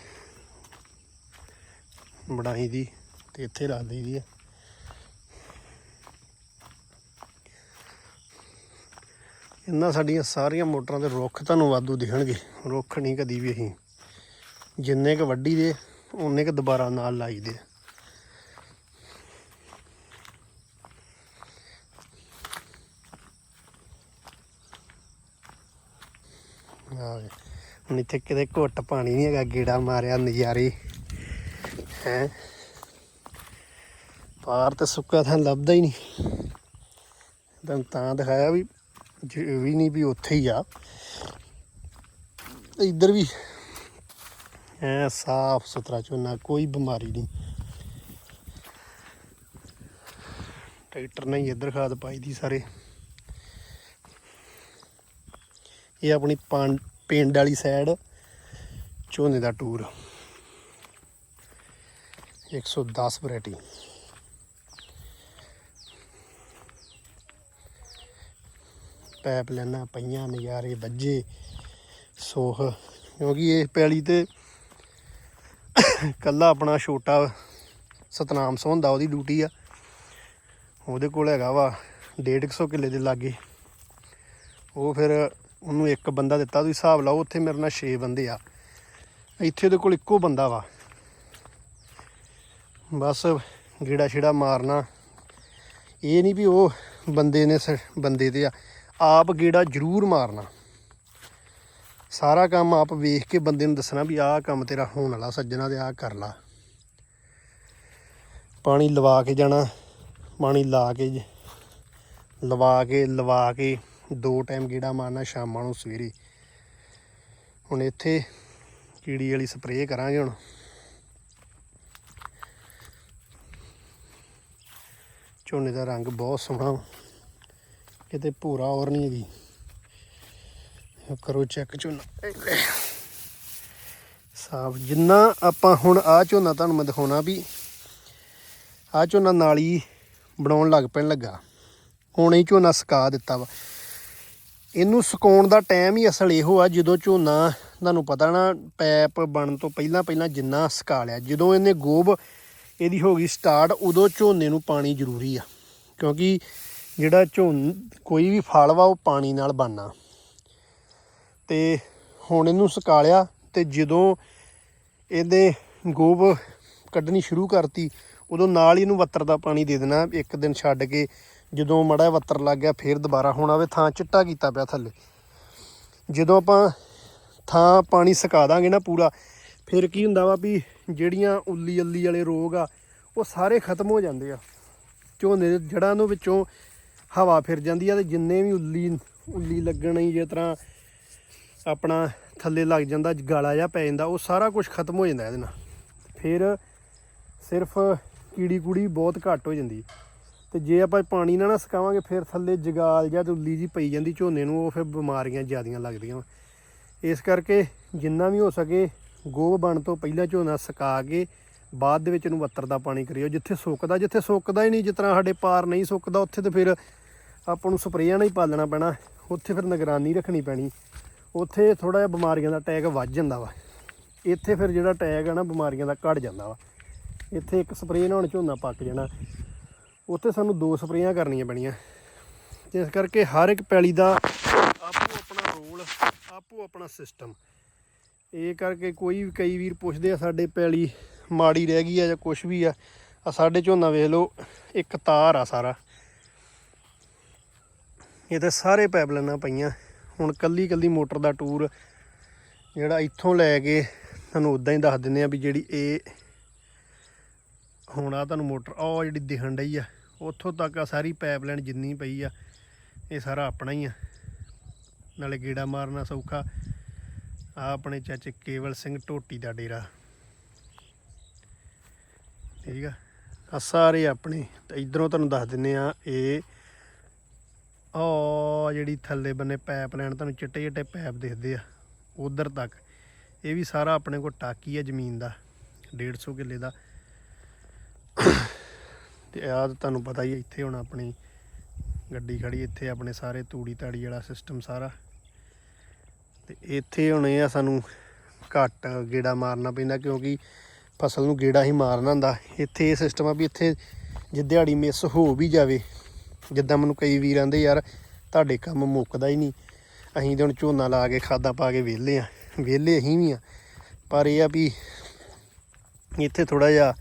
ਬਣਾਈ ਦੀ ਤੇ ਇੱਥੇ ਰੱਖ ਦਈਦੀ ਹੈ ਇਹਨਾਂ ਸਾਡੀਆਂ ਸਾਰੀਆਂ ਮੋਟਰਾਂ ਦੇ ਰੁੱਖ ਤੁਹਾਨੂੰ ਵਾਧੂ ਦਿਖਣਗੇ। ਰੁੱਖ ਨਹੀਂ ਕਦੀ ਵੀ ਅਸੀਂ। ਜਿੰਨੇ ਕ ਵੱਡੀ ਦੇ ਉਹਨੇ ਕ ਦੁਬਾਰਾ ਨਾਲ ਲਾਈ ਦੇ। ਹੁਣ ਇੱਥੇ ਕਿਤੇ ਘੁੱਟ ਪਾਣੀ ਨਹੀਂ ਹੈਗਾ, ਗੇੜਾ ਮਾਰਿਆ ਨਜ਼ਾਰੇ। ਹੈ? ਪਾਰ ਤੇ ਸੁੱਕਾ ਥਾਂ ਲੱਭਦਾ ਹੀ ਨਹੀਂ। ਤਾਂ ਤਾਂ ਦਿਖਾਇਆ ਵੀ ਵੀ ਨਹੀਂ ਵੀ ਉੱਥੇ ਹੀ ਆ। ਇੱਧਰ ਵੀ। ਐ ਸਾਫ਼ ਸੁਥਰਾ ਝੋਨਾ, ਕੋਈ ਬਿਮਾਰੀ ਨਹੀਂ। ਟਰੈਕਟਰ ਨੇ ਇੱਧਰ ਖਾਦ ਪਾਈ ਦੀ ਸਾਰੇ। ਇਹ ਆਪਣੀ ਪੰ- ਪਿੰਡ ਵਾਲੀ ਸਾਈਡ ਝੋਨੇ ਦਾ ਟੂਰ 110 ਵੈਰਾਈਟੀ ਪੈਪ ਲੈਣਾ ਪਈਆਂ ਨਜ਼ਾਰੇ, ਵੱਜੇ ਸੋਹ ਕਿਉਂਕਿ ਇਹ ਪੈਲੀ ਤੇ ਕੱਲਾ ਆਪਣਾ ਛੋਟਾ ਸਤਨਾਮ ਸਿੰਘ ਉਹਦੀ ਡਿਊਟੀ ਆ। ਉਹਦੇ ਕੋਲ ਹੈਗਾ ਵਾ 150 ਕਿੱਲੇ ਦੇ ਲਾਗੇ। ਉਹ ਫਿਰ ਉਹਨੂੰ ਇੱਕ ਬੰਦਾ ਦਿੱਤਾ, ਤੁਸੀਂ ਹਿਸਾਬ ਲਾਓ, ਉੱਥੇ ਮੇਰੇ ਨਾਲ 6 ਬੰਦੇ ਆ। ਇੱਥੇ ਉਹਦੇ ਕੋਲ ਇੱਕੋ ਬੰਦਾ ਵਾ। ਬਸ ਗੇੜਾ ਛੇੜਾ ਮਾਰਨਾ। ਇਹ ਨਹੀਂ ਵੀ ਉਹ ਬੰਦੇ ਨੇ ਸ- ਬੰਦੇ ਤੇ ਆ। ਆਪ ਗੇੜਾ ਜ਼ਰੂਰ ਮਾਰਨਾ। ਸਾਰਾ ਕੰਮ ਆਪ ਵੇਖ ਕੇ ਬੰਦੇ ਨੂੰ ਦੱਸਣਾ ਵੀ ਆਹ ਕੰਮ ਤੇਰਾ ਹੋਣ ਵਾਲਾ, ਸੱਜਣਾ ਤੇ ਆਹ ਕਰ ਲਾ। ਪਾਣੀ ਲਵਾ ਕੇ ਜਾਣਾ, ਪਾਣੀ ਲਾ ਕੇ ਲਵਾ ਕੇ ਲਵਾ ਕੇ। ਦੋ ਟਾਈਮ ਗੇੜਾ ਮਾਰਨਾ ਸ਼ਾਮਾਂ ਨੂੰ ਸਵੇਰੇ। ਹੁਣ ਇੱਥੇ ਕੀੜੀ ਵਾਲੀ ਸਪਰੇਅ ਕਰਾਂਗੇ ਹੁਣ। ਝੋਨੇ ਦਾ ਰੰਗ ਬਹੁਤ ਸੋਹਣਾ ਕਿਤੇ ਭੂਰਾ ਔਰ ਨਹੀਂ ਹੈਗੀ। ਕਰੋ ਚੈੱਕ ਝੋਨਾ। ਸਾਫ਼। ਜਿੰਨਾ ਆਪਾਂ ਹੁਣ ਆ ਝੋਨਾ ਤੁਹਾਨੂੰ ਮੈਂ ਦਿਖਾਉਣਾ ਵੀ ਆ ਝੋਨਾ ਨਾਲੀ ਬਣਾਉਣ ਲੱਗ ਪੈਣ ਲੱਗਾ। ਹੁਣ ਹੀ ਝੋਨਾ ਸੁਕਾ ਦਿੱਤਾ ਵਾ। ਇਹਨੂੰ ਸੁਕਾਉਣ ਦਾ ਟਾਈਮ ਹੀ ਅਸਲ ਇਹੋ ਆ, ਜਦੋਂ ਝੋਨਾ ਤੁਹਾਨੂੰ ਪਤਾ ਨਾ, ਪੈਪ ਬਣਨ ਤੋਂ ਪਹਿਲਾਂ ਪਹਿਲਾਂ ਜਿੰਨਾ ਸੁਕਾ ਲਿਆ, ਜਦੋਂ ਇਹਨੇ ਗੋਬ ਇਹਦੀ ਹੋ ਗਈ ਸਟਾਰਟ ਉਦੋਂ ਝੋਨੇ ਨੂੰ ਪਾਣੀ ਜ਼ਰੂਰੀ ਆ। ਕਿਉਂਕਿ ਜਿਹੜਾ ਝੋਨ, ਕੋਈ ਵੀ ਫਲ ਵਾ, ਉਹ ਪਾਣੀ ਨਾਲ ਬਣਨਾ। ਤੇ ਹੁਣ ਇਹਨੂੰ ਸੁਕਾ ਲਿਆ, ਤੇ ਜਦੋਂ ਇਹਦੇ ਗੋਬ ਕੱਢਣੀ ਸ਼ੁਰੂ ਕਰਤੀ, ਉਦੋਂ ਨਾਲ ਹੀ ਇਹਨੂੰ ਵੱਤਰ ਦਾ ਪਾਣੀ ਦੇ ਦੇਣਾ, ਇੱਕ ਦਿਨ ਛੱਡ ਕੇ ਜਦੋਂ ਮੜਾ ਵੱਤਰ ਲੱਗ ਗਿਆ, ਫੇਰ ਦੁਬਾਰਾ ਹੁਣ ਆਵੇ, ਥਾਂ ਚਿੱਟਾ ਕੀਤਾ ਪਿਆ ਥੱਲੇ। ਜਦੋਂ ਆਪਾਂ ਥਾਂ ਪਾਣੀ ਸੁਕਾ ਦਾਂਗੇ ਨਾ ਪੂਰਾ, ਫਿਰ ਕੀ ਹੁੰਦਾ ਵਾ ਵੀ ਜਿਹੜੀਆਂ ਉੱਲੀ ਅੱਲੀ ਵਾਲੇ ਰੋਗ ਆ, ਉਹ ਸਾਰੇ ਖਤਮ ਹੋ ਜਾਂਦੇ ਆ। ਝੋਨੇ ਦੇ ਜੜਾਂ ਨੂੰ ਵਿੱਚੋਂ ਹਵਾ ਫਿਰ ਜਾਂਦੀ ਆ ਤੇ ਜਿੰਨੇ ਵੀ ਉੱਲੀ ਉੱਲੀ ਲੱਗਣੀ ਜਿਸ ਤਰ੍ਹਾਂ ਆਪਣਾ ਥੱਲੇ ਲੱਗ ਜਾਂਦਾ, ਗਾਲਾ ਜਿਹਾ ਪੈ ਜਾਂਦਾ, ਉਹ ਸਾਰਾ ਕੁਝ ਖਤਮ ਹੋ ਜਾਂਦਾ ਇਹਦੇ ਨਾਲ। ਫਿਰ ਸਿਰਫ ਕੀੜੀ ਕੂੜੀ ਬਹੁਤ ਘੱਟ ਹੋ ਜਾਂਦੀ। ਤੇ ਜੇ ਆਪਾਂ ਪਾਣੀ ਨਾਲ ਨਾ ਸੁਕਾਵਾਂਗੇ, ਫਿਰ ਥੱਲੇ ਜਗਾਲ ਜਾਂ ਦੁੱਲੀ ਉੱਲੀ ਜੀ ਪਈ ਜਾਂਦੀ ਝੋਨੇ ਨੂੰ, ਉਹ ਫਿਰ ਬਿਮਾਰੀਆਂ ਜ਼ਿਆਦੀਆਂ ਲੱਗਦੀਆਂ ਵਾਂ। ਇਸ ਕਰਕੇ ਜਿੰਨਾ ਵੀ ਹੋ ਸਕੇ ਗੋਬ ਬਣ ਤੋਂ ਪਹਿਲਾਂ ਝੋਨਾ ਸੁਕਾ ਕੇ ਬਾਅਦ ਦੇ ਵਿੱਚ ਇਹਨੂੰ ਵੱਤਰ ਦਾ ਪਾਣੀ ਕਰਿਓ। ਜਿੱਥੇ ਸੁੱਕਦਾ ਜਿੱਥੇ ਸੁੱਕਦਾ ਹੀ ਨਹੀਂ, ਜਿਸ ਤਰ੍ਹਾਂ ਸਾਡੇ ਪਾਰ ਨਹੀਂ ਸੁੱਕਦਾ, ਉੱਥੇ ਤੇ ਫਿਰ ਆਪਾਂ ਨੂੰ ਸਪਰੇਆਂ ਨਾਲ ਹੀ ਪਾਲਣਾ ਪੈਣਾ। ਉੱਥੇ ਫਿਰ ਨਿਗਰਾਨੀ ਰੱਖਣੀ ਪੈਣੀ। ਉੱਥੇ ਥੋੜਾ ਜਿਹਾ ਬਿਮਾਰੀਆਂ ਦਾ ਟੈਗ ਵੱਧ ਜਾਂਦਾ ਵਾ। ਇੱਥੇ ਫਿਰ ਜਿਹੜਾ ਟੈਗ ਆ ਨਾ, ਬਿਮਾਰੀਆਂ ਦਾ ਘਟ ਜਾਂਦਾ ਵਾ। ਇੱਥੇ ਇੱਕ ਸਪਰੇਅ ਨਾਲ ਹੁਣ ਝੋਨਾ ਪੱਕ ਜਾਣਾ। ਉੱਥੇ ਸਾਨੂੰ ਦੋ ਸਪਰੇਆਂ ਕਰਨੀਆਂ ਪੈਣੀਆਂ। ਇਸ ਕਰਕੇ ਹਰ ਇੱਕ ਪੈਲੀ ਦਾ ਆਪੋ ਆਪਣਾ ਰੋਲ, ਆਪੋ ਆਪਣਾ ਸਿਸਟਮ ਇਹ ਕਰਕੇ ਕੋਈ ਵੀ ਕਈ ਵੀਰ ਪੁੱਛਦੇ ਆ, ਸਾਡੇ ਪੈਲੀ ਮਾੜੀ ਰਹਿ ਗਈ ਆ ਜਾਂ ਕੁਝ ਵੀ ਆ ਆ ਸਾਡੇ ਝੋਨਾ ਵੇਖ ਲਓ, ਇੱਕ ਤਾਰ ਆ ਸਾਰਾ। ਇਹ ਤੇ ਸਾਰੇ ਪਾਈਪਲਾਈਨਾਂ ਪਈਆਂ। ਹੁਣ ਕੱਲੀ ਕੱਲੀ ਮੋਟਰ ਦਾ ਟੂਰ ਜਿਹੜਾ ਇੱਥੋਂ ਲੈ ਕੇ ਤੁਹਾਨੂੰ ਉਦਾਂ ਹੀ ਦੱਸ ਦਿੰਦੇ ਆ ਵੀ ਜਿਹੜੀ ਇਹ ਹੁਣ ਆ ਤੁਹਾਨੂੰ ਮੋਟਰ ਆ ਜਿਹੜੀ ਦਿਖਣ ਡਈ ਆ, ਉੱਥੋਂ ਤੱਕ ਆ ਸਾਰੀ ਪਾਈਪਲਾਈਨ ਜਿੰਨੀ ਪਈ ਆ, ਇਹ ਸਾਰਾ ਆਪਣਾ ਹੀ ਆ। ਨਾਲੇ ਗੇੜਾ ਮਾਰਨਾ ਸੌਖਾ। ਆ ਆਪਣੇ ਚਾਚੇ ਕੇਵਲ ਸਿੰਘ ਟੋਟੀ ਦਾ ਡੇਰਾ। ਠੀਕ ਆ? ਆ ਸਾਰੇ ਆਪਣੇ, ਤੇ ਇਧਰੋਂ ਤੁਹਾਨੂੰ ਦੱਸ ਦਿੰਨੇ ਆ, ਇਹ ਆ ਜਿਹੜੀ ਥੱਲੇ ਬੰਨੇ ਪਾਈਪਲਾਈਨ ਤੁਹਾਨੂੰ ਚਿੱਟੇ ਚਿੱਟੇ ਪਾਈਪ ਦਿਖਦੇ ਆ, ਉਧਰ ਤੱਕ। ਇਹ ਵੀ ਸਾਰਾ ਆਪਣੇ ਕੋਲ ਟਾਕੀ ਆ ਜ਼ਮੀਨ ਦਾ 150 ਕਿੱਲੇ ਦਾ। ਤੇ ਆਹ ਤੁਹਾਨੂੰ ਪਤਾ ਹੀ ਆ, ਇੱਥੇ ਹੁਣ ਆਪਣੀ ਗੱਡੀ ਖੜੀ ਇੱਥੇ ਆਪਣੇ ਸਾਰੇ ਤੂੜੀ ਤਾੜੀ ਵਾਲਾ ਸਿਸਟਮ ਸਾਰਾ। ਤੇ ਇੱਥੇ ਹੁਣ ਇਹ ਆ ਸਾਨੂੰ ਘੱਟ ਗੇੜਾ ਮਾਰਨਾ ਪੈਂਦਾ ਕਿਉਂਕਿ ਫਸਲ ਨੂੰ ਗੇੜਾ ਹੀ ਮਾਰਨਾ ਹੁੰਦਾ। ਇੱਥੇ ਇਹ ਸਿਸਟਮ ਆ ਵੀ ਇੱਥੇ ਜੇ ਦਿਹਾੜੀ ਮਿਸ ਹੋ ਵੀ ਜਾਵੇ ਜਿੱਦਾਂ ਮੈਨੂੰ ਕਈ ਵੀਰ ਆਂਦੇ ਯਾਰ ਤੁਹਾਡੇ ਕੰਮ ਮੁੱਕਦਾ ਹੀ ਨਹੀਂ। ਅਸੀਂ ਤਾਂ ਹੁਣ ਝੋਨਾ ਲਾ ਕੇ ਖਾਦਾ ਪਾ ਕੇ ਵਿਹਲੇ ਆ ਵਿਹਲੇ ਅਸੀਂ ਵੀ ਆ। ਪਰ ਇਹ ਆ ਵੀ ਇੱਥੇ ਥੋੜਾ ਜਿਹਾ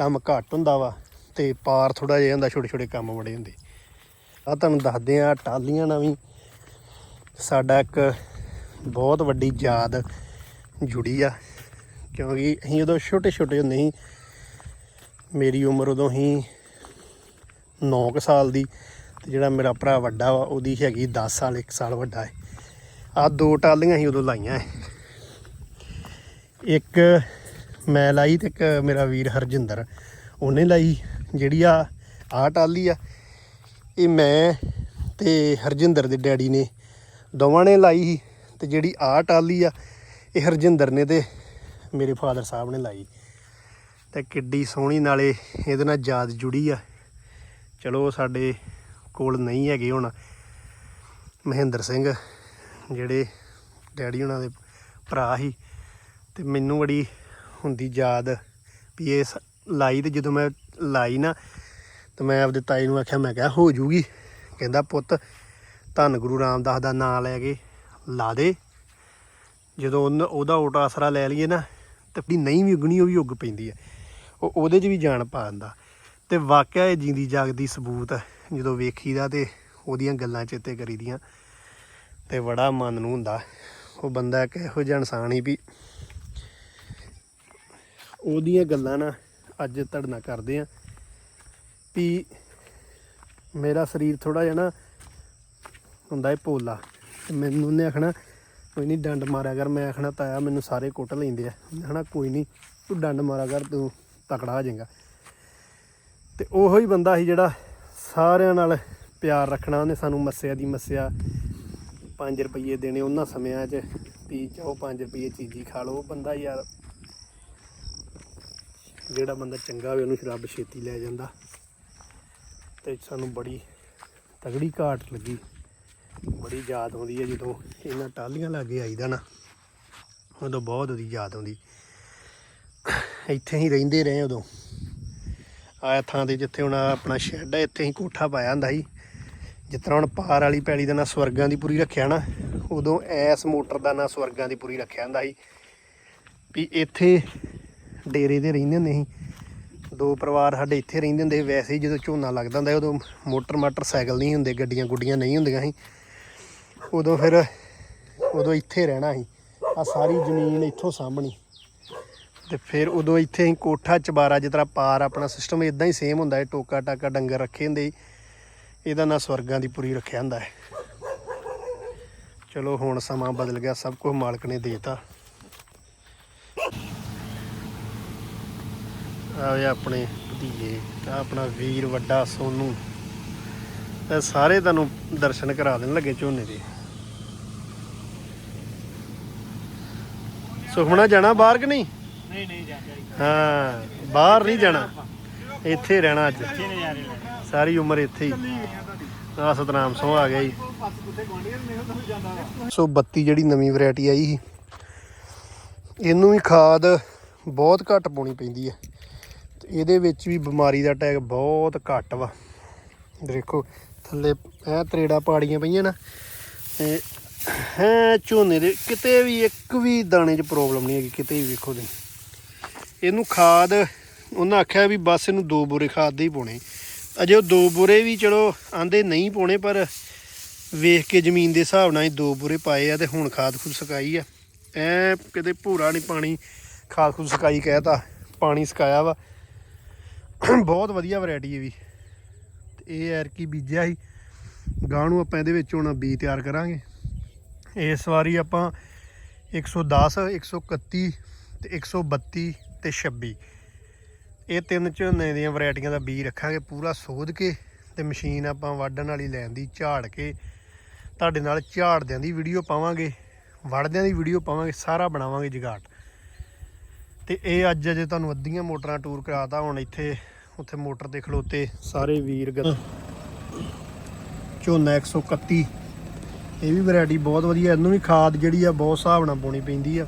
ਕੰਮ ਘੱਟ ਹੁੰਦਾ ਵਾ ਤੇ ਪਾਰ ਥੋੜਾ ਜਿਹਾ ਹੁੰਦਾ, ਛੋਟੇ ਛੋਟੇ ਕੰਮ ਬੜੇ ਹੁੰਦੇ। ਆ ਤੁਹਾਨੂੰ ਦੱਸਦੇ ਆ ਟਾਲੀਆਂ ਨਾਲ ਵੀ ਸਾਡਾ ਇੱਕ ਬਹੁਤ ਵੱਡੀ ਯਾਦ ਜੁੜੀ ਆ, ਕਿਉਂਕਿ ਅਸੀਂ ਉਦੋਂ ਛੋਟੇ ਛੋਟੇ ਹੁੰਦੇ ਸੀ। ਮੇਰੀ ਉਮਰ ਉਦੋਂ ਹੀ 9 ਕੁ ਸਾਲ ਦੀ ਤੇ ਜਿਹੜਾ ਮੇਰਾ ਭਰਾ ਵੱਡਾ ਵਾ, ਉਹਦੀ ਹੈਗੀ 10 ਸਾਲ 1 ਸਾਲ ਵੱਡਾ ਹੈ ਆ ਦੋ ਟਾਲੀਆਂ ਹੀ ਉਦੋਂ ਲਾਈਆਂ ਹੈ ਇੱਕ ਮੈਂ ਲਾਈ ਤੇ ਇੱਕ ਮੇਰਾ ਵੀਰ ਹਰਜਿੰਦਰ, ਉਹਨੇ ਲਾਈ ਜਿਹੜੀ ਆ ਆ ਟਾਲੀ ਆ। ਇਹ ਮੈਂ ਤੇ ਹਰਜਿੰਦਰ ਦੇ ਡੈਡੀ ਨੇ ਦੋਵਾਂ ਨੇ ਲਾਈ ਸੀ ਤੇ ਜਿਹੜੀ ਆ ਟਾਲੀ ਆ, ਇਹ ਹਰਜਿੰਦਰ ਨੇ ਤੇ ਮੇਰੇ ਫਾਦਰ ਸਾਹਿਬ ਨੇ ਲਾਈ। ਤੇ ਕਿੱਡੀ ਸੋਹਣੀ ਨਾਲੇ ਇਹਦੇ ਨਾਲ ਯਾਦ ਜੁੜੀ ਆ। ਚਲੋ ਸਾਡੇ ਕੋਲ ਨਹੀਂ ਹੈਗੇ ਹੁਣ। ਮਹਿੰਦਰ ਸਿੰਘ ਜਿਹੜੇ ਡੈਡੀ ਉਹਨਾਂ ਦੇ ਭਰਾ ਸੀ ਤੇ ਮੈਨੂੰ ਬੜੀ ਹੁੰਦੀ ਯਾਦ ਵੀ ਇਹ ਸ- ਲਾਈ ਤੇ ਜਦੋਂ ਮੈਂ ਲਾਈ ਨਾ, ਤੇ ਮੈਂ ਆਪਦੇ ਤਾਈ ਨੂੰ ਆਖਿਆ, ਮੈਂ ਕਿਹਾ, ਹੋ ਜੂਗੀ। ਕਹਿੰਦਾ, ਪੁੱਤ, ਧੰਨ ਗੁਰੂ ਰਾਮਦਾਸ ਦਾ ਨਾਮ ਲੈ ਕੇ ਲਾ ਦੇ। ਜਦੋਂ ਉਹਨ- ਉਹਦਾ ਓਟ ਆਸਰਾ ਲੈ ਲਈਏ ਨਾ, ਤੇ ਜਿਹੜੀ ਨਹੀਂ ਵੀ ਉਗਣੀ, ਉਹ ਵੀ ਉੱਗ ਪੈਂਦੀ ਹੈ ਉਹ, ਉਹਦੇ 'ਚ ਵੀ ਜਾਣ ਪਾ ਦਿੰਦਾ। ਤੇ ਵਾਕਿਆ ਇਹ ਜਿੰਦੀ ਜਾਗਦੀ ਸਬੂਤ ਹੈ ਜਦੋਂ ਵੇਖੀਦਾ ਤੇ ਉਹਦੀਆਂ ਗੱਲਾਂ ਚੇਤੇ ਕਰੀਦੀਆਂ ਤੇ ਬੜਾ ਮਨ ਨੂੰ ਹੁੰਦਾ। ਉਹ ਬੰਦਾ ਇੱਕ ਇਹੋ ਜਿਹਾ ਇਨਸਾਨ ਹੀ ਵੀ ਉਹਦੀਆਂ ਗੱਲਾਂ ਨਾ ਅੱਜ ਤੁਹਾਡੇ ਕਰਦੇ ਆ ਵੀ ਮੇਰਾ ਸਰੀਰ ਥੋੜਾ ਜਿਹਾ ਨਾ ਹੁੰਦਾ ਹੈ ਭੋਲਾ ਤੇ ਮੈਨੂੰ ਉਹਨੇ ਆਖਣਾ, ਕੋਈ ਨਹੀਂ ਡੰਡ ਮਾਰਿਆ ਕਰ। ਮੈਂ ਆਖਣਾ, ਤਾਇਆ, ਮੈਨੂੰ ਸਾਰੇ ਕੁੱਟ ਲੈਂਦੇ ਆ। ਮੈਂ ਆਖਣਾ ਕੋਈ ਨਹੀਂ, ਤੂੰ ਡੰਡ ਮਾਰਿਆ ਕਰ, ਤੂੰ ਤਕੜਾ ਹੋ ਜਾਏਗਾ। ਤੇ ਉਹੋ ਹੀ ਬੰਦਾ ਸੀ ਜਿਹੜਾ ਸਾਰਿਆਂ ਨਾਲ ਪਿਆਰ ਰੱਖਣਾ, ਉਹਨੇ ਸਾਨੂੰ ਮੱਸਿਆ ਦੀ ਮੱਸਿਆ 5 ਰੁਪਏ ਦੇਣੇ ਉਹਨਾਂ ਸਮਿਆਂ 'ਚ ਵੀ ਚਾਹੋ 5 ਰੁਪਏ ਚੀਜ਼ੀ ਖਾ ਲਓ। ਉਹ ਬੰਦਾ ਯਾਰ ਜਿਹੜਾ ਬੰਦਾ ਚੰਗਾ ਹੋਵੇ ਉਹਨੂੰ ਰੱਬ ਛੇਤੀ ਲੈ ਜਾਂਦਾ। ਤੇ ਸਾਨੂੰ ਬੜੀ ਤਗੜੀ ਘਾਟ ਲੱਗੀ। ਬੜੀ ਯਾਦ ਆਉਂਦੀ ਹੈ ਜਦੋਂ ਇਹਨਾਂ ਟਾਲੀਆਂ ਲਾਗੇ ਆਈਦਾ ਨਾ, ਉਦੋਂ ਬਹੁਤ ਉਹਦੀ ਯਾਦ ਆਉਂਦੀ। ਇੱਥੇ ਹੀ ਰਹਿੰਦੇ ਰਹੇ ਉਦੋਂ। ਆਹ ਥਾਂ ਤੇ ਜਿੱਥੇ ਹੁਣ ਆਪਣਾ ਸ਼ੈੱਡ ਹੈ, ਇੱਥੇ ਹੀ ਕੋਠਾ ਪਾਇਆ ਹੁੰਦਾ ਸੀ। ਜਿਸ ਤਰ੍ਹਾਂ ਹੁਣ ਪਾਰ ਵਾਲੀ ਪੈਲੀ ਦਾ ਨਾਂ ਸਵਰਗਾਂ ਦੀ ਪੂਰੀ ਰੱਖਿਆ ਨਾ, ਉਦੋਂ ਐਸ ਮੋਟਰ ਦਾ ਨਾਂ ਸਵਰਗਾਂ ਦੀ ਪੂਰੀ ਰੱਖਿਆ ਹੁੰਦਾ ਸੀ। ਵੀ ਇੱਥੇ ਡੇਰੇ ਦੇ ਰਹਿੰਦੇ ਹੁੰਦੇ ਸੀ। ਦੋ ਪਰਿਵਾਰ ਸਾਡੇ ਇੱਥੇ ਰਹਿੰਦੇ ਹੁੰਦੇ ਵੈਸੇ ਹੀ ਜਦੋਂ ਝੋਨਾ ਲੱਗਦਾ ਹੁੰਦਾ ਉਦੋਂ ਮੋਟਰ ਮਾਟਰਸਾਈਕਲ ਨਹੀਂ ਹੁੰਦੇ, ਗੱਡੀਆਂ ਗੁੱਡੀਆਂ ਨਹੀਂ ਹੁੰਦੀਆਂ ਸੀ। ਉਦੋਂ ਫਿਰ ਉਦੋਂ ਇੱਥੇ ਰਹਿਣਾ ਸੀ। ਆ ਸਾਰੀ ਜ਼ਮੀਨ ਇੱਥੋਂ ਸਾਹਮਣੀ ਤੇ ਫਿਰ ਉਦੋਂ ਇੱਥੇ ਹੀ ਕੋਠਾ ਚਬਾਰਾ ਜਿਸ ਤਰ੍ਹਾਂ ਪਾਰ ਆਪਣਾ ਸਿਸਟਮ ਇਦਾਂ ਹੀ ਸੇਮ ਹੁੰਦਾ ਹੈ ਟੋਕਾ ਟਾਕਾ ਡੰਗਰ ਰੱਖੇ ਹੁੰਦੇ ਇਹਦਾ ਨਾਂ ਸਵਰਗਾਂ ਦੀ ਪੂਰੀ ਰੱਖਿਆ ਹੁੰਦਾ ਹੈ। ਚਲੋ ਹੁਣ ਸਮਾਂ ਬਦਲ ਗਿਆ, ਸਭ ਕੁਝ ਮਾਲਕ ਨੇ ਦੇਤਾ। ਆਵੇ ਆਪਣੇ ਭਤੀਜੇ ਆਹ ਆਪਣਾ ਵੀਰ ਵੱਡਾ ਸੋਨੂ। ਇਹ ਸਾਰੇ ਤੁਹਾਨੂੰ ਦਰਸ਼ਨ ਕਰਾ ਦੇਣ ਲੱਗੇ ਝੋਨੇ ਦੇ। ਸੁਖਮਣਾ ਜਾਣਾ ਬਾਹਰ ਕਿ ਨਹੀਂ? ਨਹੀਂ ਨਹੀਂ ਜਾਂਦਾ ਹਾਂ ਬਾਹਰ ਨਹੀਂ ਜਾਣਾ। ਇੱਥੇ ਰਹਿਣਾ ਅੱਜ। ਸਾਰੀ ਉਮਰ ਇੱਥੇ ਹੀ। ਆ ਸਤਨਾਮ ਸੋਹ ਆ ਗਿਆ ਜੀ। ਸੋ 32 ਜਿਹੜੀ ਨਵੀਂ ਵੈਰਾਈਟੀ ਆਈ ਸੀ ਇਹਨੂੰ ਵੀ ਖਾਦ ਬਹੁਤ ਘੱਟ ਪਾਉਣੀ ਪੈਂਦੀ ਹੈ। ਇਹਦੇ ਵਿੱਚ ਵੀ ਬਿਮਾਰੀ ਦਾ ਅਟੈਕ ਬਹੁਤ ਘੱਟ ਵਾ। ਦੇਖੋ, ਥੱਲੇ ਐ ਤਰੇੜਾ ਪਾੜੀਆਂ ਪਈਆਂ ਨਾ, ਤੇ ਹੈ ਝੋਨੇ ਦੇ ਕਿਤੇ ਵੀ ਇੱਕ ਵੀ ਦਾਣੇ 'ਚ ਪ੍ਰੋਬਲਮ ਨਹੀਂ ਹੈਗੀ, ਕਿਤੇ ਵੀ ਵੇਖੋ ਤੁਸੀਂ। ਇਹਨੂੰ ਖਾਦ, ਉਹਨਾਂ ਆਖਿਆ ਵੀ ਬਸ ਇਹਨੂੰ ਦੋ ਬੋਰੇ ਖਾਦ ਦੇ ਹੀ ਪਾਉਣੇ ਅਜੇ ਉਹ ਦੋ ਬੋਰੇ ਵੀ ਚਲੋ ਆਂਦੇ ਨਹੀਂ ਪਾਉਣੇ ਪਰ ਵੇਖ ਕੇ ਜ਼ਮੀਨ ਦੇ ਹਿਸਾਬ ਨਾਲ ਹੀ ਦੋ ਬੁਰੇ ਪਾਏ ਆ ਤੇ ਹੁਣ ਖਾਦ ਖੁਦ ਸਕਾਈ ਆ। ਐ ਕਿਤੇ ਭੂਰਾ ਨਹੀਂ ਪਾਣੀ, ਖਾਦ ਖੁਦ ਸਕਾਈ ਕਹਿਤਾ, ਪਾਣੀ ਸਕਾਇਆ ਵਾ। ਬਹੁਤ ਵਧੀਆ ਵੈਰਾਈਟੀ ਹੈ ਵੀ ਤੇ ਇਹ ਐਰ ਕੀ ਬੀਜਿਆ ਸੀ। ਗਾਂ ਨੂੰ ਆਪਾਂ ਇਹਦੇ ਵਿੱਚ ਹੁਣ ਬੀ ਤਿਆਰ ਕਰਾਂਗੇ। ਇਸ ਵਾਰੀ ਆਪਾਂ 110 131 ਤੇ 132 ਤੇ 26 ਇਹ ਤਿੰਨ ਝੋਨੇ ਦੀਆਂ ਵੈਰਾਈਟੀਆਂ ਦਾ ਬੀ ਰੱਖਾਂਗੇ ਪੂਰਾ ਸੋਧ ਕੇ ਤੇ ਮਸ਼ੀਨ ਆਪਾਂ ਵਾਢਣ ਵਾਲੀ ਲੈਣ ਦੀ ਝਾੜ ਕੇ ਤੁਹਾਡੇ ਨਾਲ ਝਾੜਦਿਆਂ ਦੀ ਵੀਡੀਓ ਪਾਵਾਂਗੇ ਵੜਦਿਆਂ ਦੀ ਵੀਡੀਓ ਪਾਵਾਂਗੇ, ਸਾਰਾ ਬਣਾਵਾਂਗੇ ਜਗਾਟ ਤੇ ਇਹ ਅੱਜ ਅਜੇ ਤੁਹਾਨੂੰ ਅੱਧੀਆਂ ਮੋਟਰਾਂ ਟੂਰ ਕਰਾਤਾ, ਹੁਣ ਇੱਥੇ ਉੱਥੇ ਮੋਟਰ ਤੇ ਖਲੋਤੇ ਸਾਰੇ ਵੀਰ ਗ- ਝੋਨਾ 131 ਇਹ ਵੀ ਵੈਰਾਈਟੀ ਬਹੁਤ ਵਧੀਆ ਇਹਨੂੰ ਵੀ ਖਾਦ ਜਿਹੜੀ ਆ ਬਹੁਤ ਹਿਸਾਬ ਨਾਲ ਪਾਉਣੀ ਪੈਂਦੀ ਆ।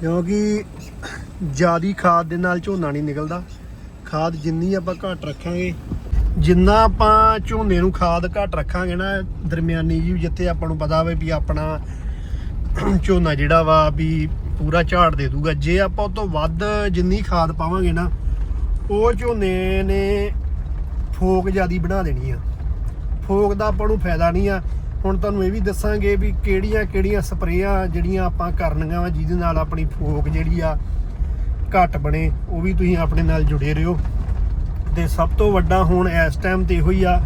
ਕਿਉਂਕਿ ਜਿਆਦੀ ਖਾਦ ਦੇ ਨਾਲ ਝੋਨਾ ਨਹੀਂ ਨਿਕਲਦਾ। ਖਾਦ ਜਿੰਨੀ ਆਪਾਂ ਘੱਟ ਰੱਖਾਂਗੇ ਜਿੰਨਾ ਆਪਾਂ ਝੋਨੇ ਨੂੰ ਖਾਦ ਘੱਟ ਰੱਖਾਂਗੇ ਨਾ ਦਰਮਿਆਨੀ ਜੀ ਜਿੱਥੇ ਆਪਾਂ ਨੂੰ ਪਤਾ ਹੋਵੇ ਵੀ ਆਪਣਾ ਝੋਨਾ ਜਿਹੜਾ ਵਾ ਵੀ ਪੂਰਾ ਝਾੜ ਦੇ ਦੂਗਾ। ਜੇ ਆਪਾਂ ਉਹ ਤੋਂ ਵੱਧ ਜਿੰਨੀ ਖਾਦ ਪਾਵਾਂਗੇ ਨਾ ਉਹ ਝੋਨੇ ਨੇ ਫੋਕ ਜਿਆਦੀ ਬਣਾ ਦੇਣੀ ਆ। ਫੋਕ ਦਾ ਆਪਾਂ ਨੂੰ ਫਾਇਦਾ ਨਹੀਂ ਆ। ਹੁਣ ਤੁਹਾਨੂੰ ਇਹ ਵੀ ਦੱਸਾਂਗੇ ਵੀ ਕਿਹੜੀਆਂ ਕਿਹੜੀਆਂ ਸਪਰੇਆਂ ਜਿਹੜੀਆਂ ਆਪਾਂ ਕਰਨੀਆਂ ਵਾ, ਜਿਹਦੇ ਨਾਲ ਆਪਣੀ ਫੋਕ ਜਿਹੜੀ ਆ ਘੱਟ ਬਣੇ, ਉਹ ਵੀ ਤੁਸੀਂ ਆਪਣੇ ਨਾਲ ਜੁੜੇ ਰਹੋ। ਤੇ ਸਭ ਤੋਂ ਵੱਡਾ ਹੁਣ ਇਸ ਟਾਈਮ ਤੇ ਇਹੋ ਹੀ ਆ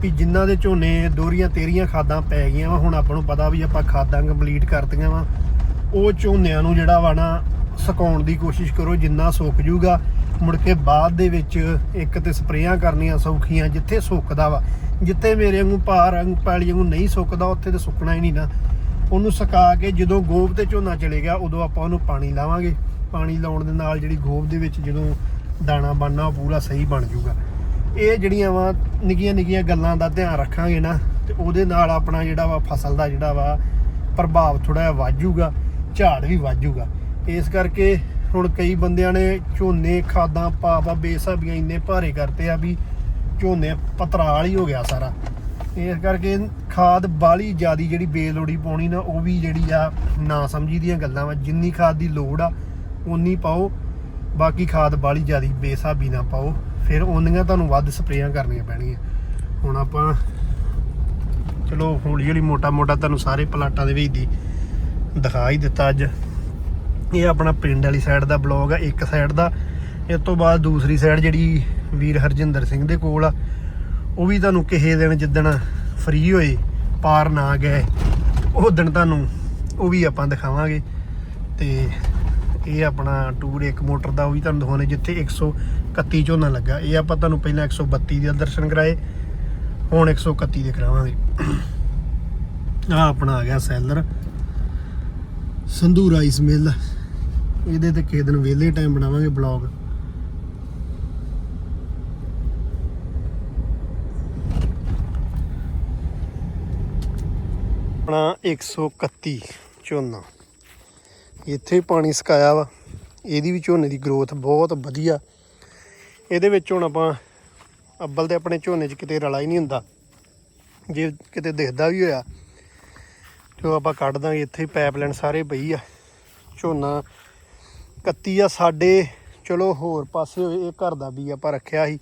ਵੀ ਜਿਨ੍ਹਾਂ ਦੇ ਝੋਨੇ, ਦੋਰੀਆਂ, ਤੇਰੀਆਂ ਖਾਦਾਂ ਪੈ ਗਈਆਂ ਵਾ, ਹੁਣ ਆਪਾਂ ਨੂੰ ਪਤਾ ਵੀ ਆਪਾਂ ਖਾਦਾਂ ਕੰਪਲੀਟ ਕਰਤੀਆਂ ਵਾ। ਉਹ ਝੋਨਿਆਂ ਨੂੰ ਜਿਹੜਾ ਵਾ ਨਾ, ਸੁਕਾਉਣ ਦੀ ਕੋਸ਼ਿਸ਼ ਕਰੋ, ਜਿੰਨਾ ਸੁੱਕ ਜੂਗਾ। ਮੁੜ ਕੇ ਬਾਅਦ ਦੇ ਵਿੱਚ ਇੱਕ ਤੇ ਸਪਰੇਆਂ ਕਰਨੀਆਂ ਸੌਖੀਆਂ, ਜਿੱਥੇ ਸੁੱਕਦਾ ਵਾ। ਜਿੱਥੇ ਮੇਰੇ ਵਾਂਗੂ ਭਾਰ ਵਾਂਗੂ ਪੈਲੀ ਵਾਂਗੂ ਨਹੀਂ ਸੁੱਕਦਾ, ਉੱਥੇ ਤੇ ਸੁੱਕਣਾ ਹੀ ਨਹੀਂ ਨਾ। ਉਹਨੂੰ ਸੁਕਾ ਕੇ ਜਦੋਂ ਗੋਬ ਤੇ ਝੋਨਾ ਚਲੇ ਗਿਆ, ਉਦੋਂ ਆਪਾਂ ਉਹਨੂੰ ਪਾਣੀ ਲਾਵਾਂਗੇ। ਪਾਣੀ ਲਾਉਣ ਦੇ ਨਾਲ ਜਿਹੜੀ ਗੋਬ ਦੇ ਵਿੱਚ ਜਦੋਂ ਦਾਣਾ ਬਣਨਾ, ਉਹ ਪੂਰਾ ਸਹੀ ਬਣ ਜਾਊਗਾ। ਇਹ ਜਿਹੜੀਆਂ ਵਾ, ਨਿੱਕੀਆਂ ਨਿੱਕੀਆਂ ਗੱਲਾਂ ਦਾ ਧਿਆਨ ਰੱਖਾਂਗੇ ਨਾ, ਤੇ ਉਹਦੇ ਨਾਲ ਆਪਣਾ ਜਿਹੜਾ ਵਾ ਫਸਲ ਦਾ ਜਿਹੜਾ ਵਾ ਪ੍ਰਭਾਵ ਥੋੜਾ ਜਿਹਾ ਵਾਜੂਗਾ ਝਾੜ ਵੀ ਵਾਜੂਗਾ ਇਸ ਕਰਕੇ ਹੁਣ ਕਈ ਬੰਦਿਆਂ ਨੇ ਝੋਨੇ, ਖਾਦਾਂ ਪਾ ਪਾ ਬੇਸਾਬੀਆਂ ਇੰਨੇ ਭਾਰੇ ਕਰਤੇ ਆ ਵੀ ਝੋਨੇ ਪਤਰਾਲ ਹੀ ਹੋ ਗਿਆ ਸਾਰਾ। ਇਸ ਕਰਕੇ ਖਾਦ ਬਾਲੀ ਜਿਆਦੀ ਜਿਹੜੀ ਬੇਲੋੜੀ ਪਾਉਣੀ ਨਾ, ਉਹ ਵੀ ਜਿਹੜੀ ਆ ਨਾ ਸਮਝੀ ਦੀਆਂ ਗੱਲਾਂ ਵਾ। ਜਿੰਨੀ ਖਾਦ ਦੀ ਲੋੜ ਆ ਉਨੀ ਪਾਓ। ਬਾਕੀ ਖਾਦ ਬਾਲੀ ਜਿਆਦੀ ਬੇਸਾਬੀ ਨਾ ਪਾਓ। ਫਿਰ ਓਨੀਆਂ ਤੁਹਾਨੂੰ ਵੱਧ ਸਪਰੇਆਂ ਕਰਨੀਆਂ ਪੈਣਗੀਆਂ। ਹੁਣ ਆਪਾਂ ਚਲੋ ਹੌਲੀ ਹੌਲੀ ਮੋਟਾ ਮੋਟਾ ਤੁਹਾਨੂੰ ਸਾਰੇ ਪਲਾਟਾਂ ਦੇ ਵਿੱਚ ਦੀ ਦਿਖਾ ਹੀ ਦਿੱਤਾ ਅੱਜ। ਇਹ ਆਪਣਾ ਪਿੰਡ ਵਾਲੀ ਸਾਈਡ ਦਾ ਬਲੌਗ ਆ, ਇੱਕ ਸਾਈਡ ਦਾ। ਇਸ ਤੋਂ ਬਾਅਦ ਦੂਸਰੀ ਸਾਈਡ ਜਿਹੜੀ ਵੀਰ ਹਰਜਿੰਦਰ ਸਿੰਘ ਦੇ ਕੋਲ ਆ। ਉਹ ਵੀ ਤੁਹਾਨੂੰ ਕਿਸੇ ਦਿਨ ਜਿੱਦਣ ਫ੍ਰੀ ਹੋਏ, ਪਾਰ ਨਾ ਗਏ, ਉਹ ਦਿਨ ਤੁਹਾਨੂੰ ਉਹ ਵੀ ਆਪਾਂ ਦਿਖਾਵਾਂਗੇ। ਤੇ ਇਹ ਆਪਣਾ ਟੂਰ ਇੱਕ ਮੋਟਰ ਦਾ, ਉਹ ਵੀ ਤੁਹਾਨੂੰ ਦਿਖਾਉਣੇ ਜਿੱਥੇ 131 ਝੋਨਾ ਲੱਗਾ। ਇਹ ਆਪਾਂ ਤੁਹਾਨੂੰ ਪਹਿਲਾਂ 132 ਦੇ ਦਰਸ਼ਨ ਕਰਾਏ, ਹੁਣ 131 ਦੇ ਕਰਾਵਾਂਗੇ। ਆ ਆਪਣਾ ਆ ਗਿਆ ਸੈਲਰ ਸੰਧੂ ਰਾਈਸ ਮਿਲ। ਇਹਦੇ ਤੇ ਕਿਸੇ ਦਿਨ ਵਿਹਲੇ ਟਾਈਮ ਬਣਾਵਾਂਗੇ ਬਲੌਗ ਆਪਣਾ 131 ਝੋਨਾ। ਇੱਥੇ ਪਾਣੀ ਸਕਾਇਆ ਵਾ। ਇਹਦੀ ਵੀ ਝੋਨੇ ਦੀ ਗਰੋਥ ਬਹੁਤ ਵਧੀਆ। ਇਹਦੇ ਵਿੱਚ ਹੁਣ ਆਪਾਂ ਅੱਬਲ ਦੇ ਆਪਣੇ ਝੋਨੇ 'ਚ ਕਿਤੇ ਰਲਾ ਹੀ ਨਹੀਂ ਹੁੰਦਾ। ਜੇ ਕਿਤੇ ਦਿਖਦਾ ਵੀ ਹੋਇਆ ਜੋ ਆਪਾਂ ਕੱਢ ਦਾਂਗੇ। ਇੱਥੇ ਪਾਈਪਲਾਈਨ ਸਾਰੇ ਪਈ ਆ। ਝੋਨਾ ਕੱਤੀ ਆ, ਸਾਡੇ, ਚਲੋ ਹੋਰ ਪਾਸੇ ਹੋਏ, ਇਹ ਘਰ ਦਾ ਵੀ ਆਪਾਂ ਰੱਖਿਆ ਸੀ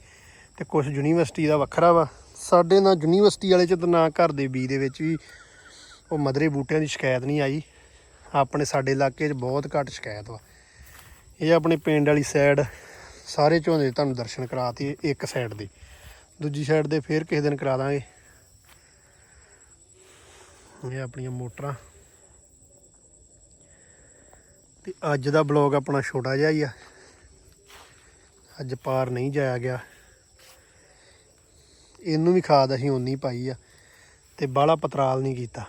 ਤੇ ਕੁਝ ਯੂਨੀਵਰਸਿਟੀ ਦਾ ਵੱਖਰਾ ਵਾ। ਸਾਡੇ ਨਾਲ ਯੂਨੀਵਰਸਿਟੀ ਵਾਲੇ ਚ ਤਾਂ ਨਾ ਘਰ ਦੇ ਬੀ ਦੇ ਵਿੱਚ ਵੀ ਉਹ ਮਦਰੇ ਬੂਟਿਆਂ ਦੀ ਸ਼ਿਕਾਇਤ ਨਹੀਂ ਆਈ। ਆਪਣੇ ਸਾਡੇ ਇਲਾਕੇ 'ਚ ਬਹੁਤ ਘੱਟ ਸ਼ਿਕਾਇਤ ਵਾ। ਇਹ ਆਪਣੇ ਪਿੰਡ ਵਾਲੀ ਸਾਈਡ ਸਾਰੇ ਝੋਨੇ ਤੁਹਾਨੂੰ ਦਰਸ਼ਨ ਕਰਾਤੀ, ਇੱਕ ਸਾਈਡ ਦੇ। ਦੂਜੀ ਸਾਈਡ ਦੇ ਫੇਰ ਕਿਸੇ ਦਿਨ ਕਰਾ ਦਾਂਗੇ। ਇਹ ਆਪਣੀਆਂ ਮੋਟਰਾਂ। ਤੇ ਅੱਜ ਦਾ ਬਲੌਗ ਆਪਣਾ ਛੋਟਾ ਜਿਹਾ ਹੀ ਆ। ਅੱਜ ਪਾਰ ਨਹੀਂ ਜਾਇਆ ਗਿਆ। ਇਹਨੂੰ ਵੀ ਖਾਦ ਅਸੀਂ ਉਨੀ ਪਾਈ ਆ ਤੇ ਬਾਹਲਾ ਪਤਰਾਲ ਨਹੀਂ ਕੀਤਾ।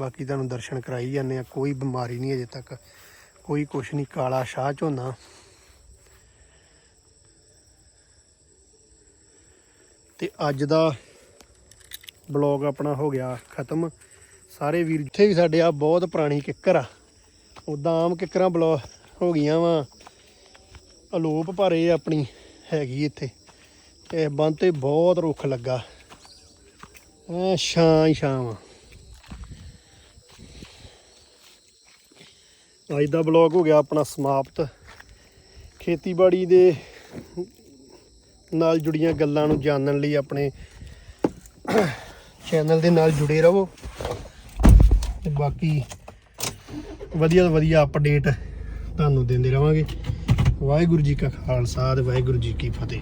ਬਾਕੀ ਤੁਹਾਨੂੰ ਦਰਸ਼ਨ ਕਰਾਈ ਜਾਂਦੇ ਆ, ਕੋਈ ਬਿਮਾਰੀ ਨਹੀਂ ਅਜੇ ਤੱਕ। ਕੋਈ ਕੁਛ ਨਹੀਂ, ਕਾਲਾ ਸ਼ਾਹ ਝੋਨਾ। ਤੇ ਅੱਜ ਦਾ ਬਲੌਗ ਆਪਣਾ ਹੋ ਗਿਆ ਖਤਮ। ਸਾਰੇ ਵੀਰ ਇੱਥੇ ਵੀ ਸਾਡੇ ਆ, ਬਹੁਤ ਪੁਰਾਣੀ ਕਿੱਕਰ ਆ। ਉਦਾਂ ਆਮ ਕਿੱਕਰਾਂ ਬਲੋ ਹੋ ਗਈਆਂ ਵਾ। ਅਲੋਪ ਪਰ ਇਹ ਆਪਣੀ ਹੈਗੀ ਇੱਥੇ। ਇਹ ਬੰਦ ਤੇ ਬਹੁਤ ਰੁੱਖ ਲੱਗਾ। ਐ ਛਾਂ ਹੀ ਛਾਂ ਵਾ। ਅੱਜ ਦਾ ਬਲੌਗ ਹੋ ਗਿਆ ਆਪਣਾ ਸਮਾਪਤ। ਖੇਤੀਬਾੜੀ ਦੇ ਨਾਲ ਜੁੜੀਆਂ ਗੱਲਾਂ ਨੂੰ ਜਾਣਨ ਲਈ ਆਪਣੇ ਚੈਨਲ ਦੇ ਨਾਲ ਜੁੜੇ ਰਹੋ। ਤੇ ਬਾਕੀ ਵਧੀਆ ਤੋਂ ਵਧੀਆ ਅਪਡੇਟ ਤੁਹਾਨੂੰ ਦਿੰਦੇ ਰਵਾਂਗੇ। ਵਾਹਿਗੁਰੂ ਜੀ ਕਾ ਖਾਲਸਾ ਤੇ ਵਾਹਿਗੁਰੂ ਜੀ ਕੀ ਫਤਿਹ।